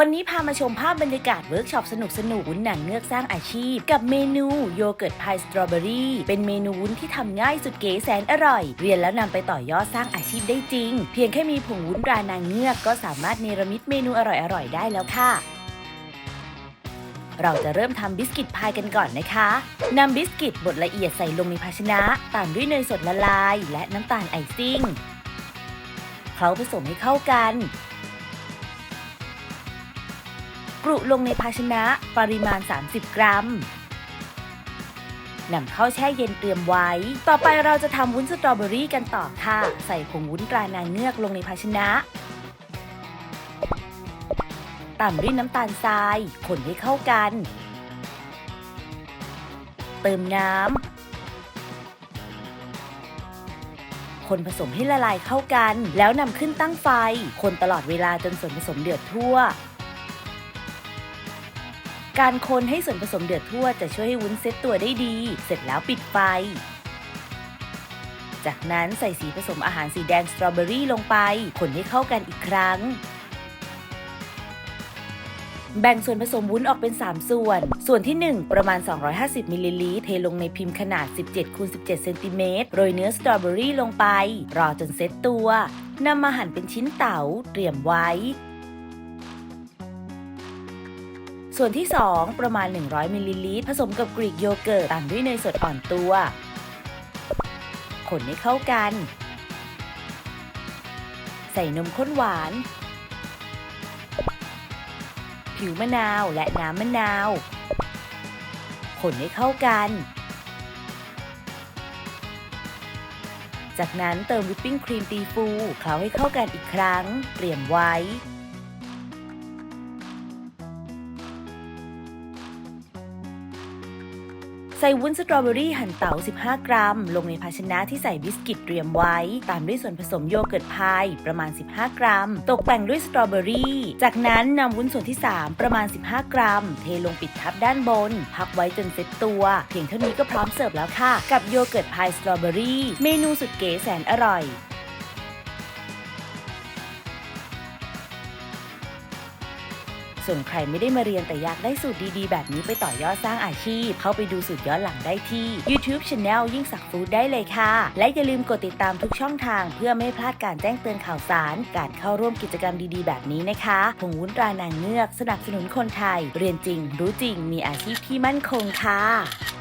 วันนี้พามาชมภาพบรรยากาศเวิร์กช็อปสนุกสนุกวุ้นหนังเงือกสร้างอาชีพ กับเมนูโยเกิร์ตพายสตรอเบอรี่เป็นเมนูวุ้นที่ทำง่ายสุดเก๋แสนอร่อย เรียนแล้วนำไปต่อยอดสร้างอาชีพได้จริง เพียงแค่มีผงวุ้นรานางเงือกก็สามารถเนรมิตเมนูอร่อยๆได้แล้วค่ะเราจะเริ่มทำบิสกิตพายกันก่อนนะคะ นำบิสกิตบดละเอียดใส่ลงในภาชนะ ตามด้วยเนยสดละลาย และน้ำตาลไอซิ่ง เคล้าผสมให้เข้ากัน กรุลงในภาชนะปริมาณ 30 กรัมนำเข้าแช่เย็นเตรียมไว้ ต่อไปเราจะทำวุ้นสตรอเบอรี่กันต่อค่ะ ใส่ผงวุ้นตรานางเงือกลงในภาชนะตามด้วยน้ำตาลทราย คนให้เข้ากัน เติมน้ำ คนผสมให้ละลายเข้ากัน แล้วนำขึ้นตั้งไฟ คนตลอดเวลาจนส่วนผสมเดือดทั่ว การคนให้ส่วนผสมเดือดทั่วจะช่วยให้วุ้นเซ็ตตัวได้ดี เสร็จแล้วปิดไฟ จากนั้นใส่สีผสมอาหารสีแดงสตรอเบอรี่ลงไป คนให้เข้ากันอีกครั้ง แบ่งส่วนผสมวุ้นออกเป็น 3 ส่วน ส่วนที่ 1 ประมาณ 250มิลลิลิตรเทลงในพิมพ์ขนาด 17คูณ17เซนติเมตรโรยเนื้อสตรอเบอรี่ลงไป รอจนเซ็ตตัวนำมาหั่นเป็นชิ้นเต๋าเตรียมไว้ ส่วนที่ 2 ประมาณ 100มิลลิลิตรผสมกับกรีกโยเกิร์ตตามด้วยเนยสดอ่อนตัว คนให้เข้ากัน ใส่นมข้นหวาน ผิวมะนาวและน้ำมะนาว คนให้เข้ากัน จากนั้นเติมวิปปิ้งครีมตีฟูเคล้าให้เข้ากันอีกครั้ง เตรียมไว้ ใส่วุ้นสตรอเบอรี่หั่นเต๋า 15 กรัม ลงในภาชนะที่ใส่บิสกิตเตรียมไว้ ตามด้วยส่วนผสมโยเกิร์ตพายประมาณ 15 กรัม ตกแต่งด้วยสตรอเบอรี่ จากนั้นนำวุ้นส่วนที่ 3 ประมาณ 15 กรัม เทลงปิดทับด้านบน พักไว้จนเซ็ตตัว เพียงเท่านี้ก็พร้อมเสิร์ฟแล้วค่ะ กับโยเกิร์ตพายสตรอเบอรี่ เมนูสุดเก๋แสนอร่อย ส่วนใครไม่ได้มาเรียนแต่อยากได้สูตรดีๆ แบบนี้ไปต่อยอดสร้างอาชีพ เข้าไปดูสูตรย้อนหลังได้ที่ YouTube Channel ยิ่งสักฟู้ดได้เลยค่ะ และอย่าลืมกดติดตามทุกช่องทาง เพื่อไม่พลาดการแจ้งเตือนข่าวสาร การเข้าร่วมกิจกรรมดีๆ แบบนี้นะคะผงวุ้นตรานางเงือก สนับสนุนคนไทย เรียนจริง รู้จริง มีอาชีพที่มั่นคงค่ะ